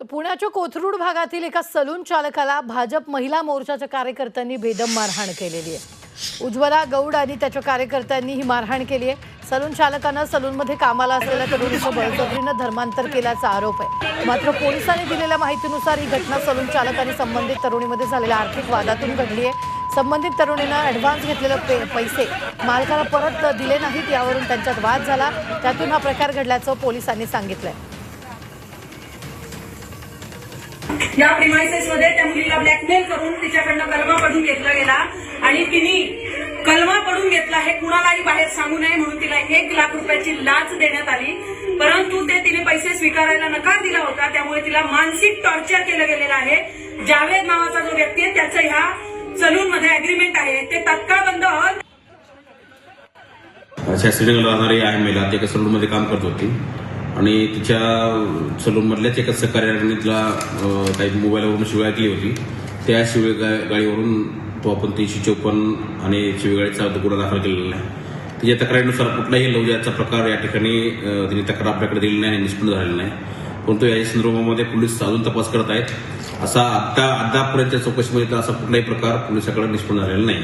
तर पुण्याच्या कोथरूड भागातील एका सलून चालकाला भाजप महिला मोर्चाच्या कार्यकर्त्यांनी बेदम मारहाण केलेली आहे. उज्ज्वला गौड आणि त्याच्या कार्यकर्त्यांनी ही मारहाण केली आहे. सलून चालकानं सलूनमध्ये कामाला असलेल्या तरुणीचं बळजबरीनं धर्मांतर केल्याचा आरोप आहे. मात्र पोलिसांनी दिलेल्या माहितीनुसार ही घटना सलून चालक आणि संबंधित तरुणीमध्ये झालेल्या आर्थिक वादातून घडली आहे. संबंधित तरुणीनं ॲडव्हान्स घेतलेले पे पैसे मालकाला परत दिले नाहीत यावरून त्यांच्यात वाद झाला. त्यातून हा प्रकार घडल्याचं पोलिसांनी सांगितलंय. या प्रिमायसेस मध्ये त्या मुलीला ब्लॅकमेल करून तिच्याकडनं कलमा पडून घेतला गेला. आणि तिने कलमा पडून घेतला हे कुणालाही बाहेर सांगू नये म्हणून तिला एक लाख रुपयाची लाच देण्यात आली. परंतु ते तिने पैसे स्वीकारायला नकार दिला होता. त्यामुळे तिला मानसिक टॉर्चर केलं गेलेलं आहे. जावेद नावाचा जो व्यक्ती आहे त्याचं ह्या सलून मध्ये अग्रीमेंट आहे. ते तत्काळ बंद व्हावं शास्त्रीनगर राहणारी आहे महिला ते एका सलूनमध्ये काम करत होती. आणि तिच्या सलूनमधल्याच एका सहकार्याने तिला काही मोबाईलवरून शिवाय ऐकली होती. त्या शिवेगा गाडीवरून तो आपण तीनशे चौपन्न आणि शिवेगाडीचा गुन्हा दाखल केलेला आहे. तिच्या तक्रारीनुसार कुठलाही लवजाचा प्रकार या ठिकाणी तिने तक्रार आपल्याकडे दिली नाही आणि निष्पन्न झालेला नाही. परंतु या संदर्भामध्ये पोलीस अजून तपास करत आहेत. असा आत्ता अद्यापर्यंतच्या चौकशीमध्ये तर असा कुठलाही प्रकार पोलिसाकडे निष्पन्न झालेला नाही.